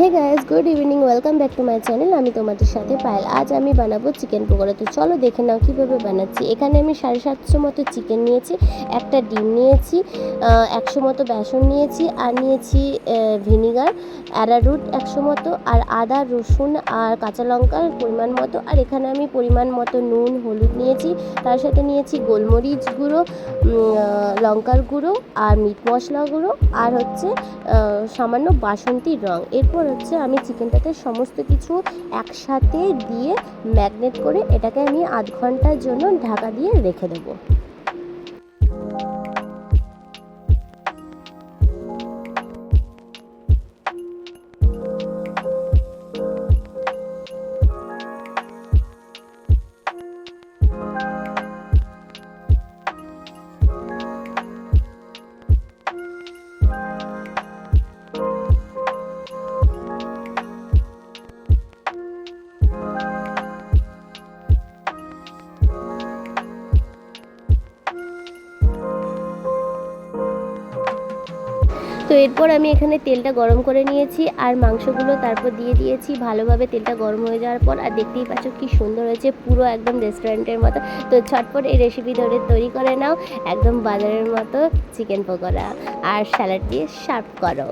Hey guys good evening welcome back to my channel আমি তোমাদের সাথে পায়েল। আজ আমি বানাবো চিকেন পকোড়া। তো চলো দেখে নাও কীভাবে বানাচ্ছি। এখানে আমি সাড়ে সাতশো মতো চিকেন নিয়েছি, একটা ডিম নিয়েছি একশো মতো বেসন নিয়েছি, আর নিয়েছি ভিনিগার অ্যারারুট একশো মতো, আর আদা, রসুন, আর কাঁচা লঙ্কার পরিমাণ মতো। আর এখানে আমি পরিমাণ মতো নুন, হলুদ নিয়েছি। তার সাথে নিয়েছি গোলমরিচ গুঁড়ো লঙ্কার গুঁড়ো, আর মিট মশলা গুঁড়ো, আর হচ্ছে সামান্য বাসন্তী রং। এরপর হচ্ছে আমি চিকেনটাতে সমস্ত কিছু একসাথে দিয়ে ম্যাগনেট করে এটাকে আমি আধ ঘণ্টার জন্য ঢাকা দিয়ে রেখে দেবো। তো এরপর আমি এখানে তেলটা গরম করে নিয়েছি আর মাংসগুলো তারপর দিয়ে দিয়েছি। ভালোভাবে তেলটা গরম হয়ে যাওয়ার পর, আর দেখতেই পাচ্ছ কি সুন্দর হয়েছে, পুরো একদম রেস্টুরেন্টের মতো। তো ছটপট এই রেসিপি ধরে তৈরি করে নাও, একদম বাজারের মতো চিকেন পকোড়া। আর স্যালাড দিয়ে সার্ভ করো।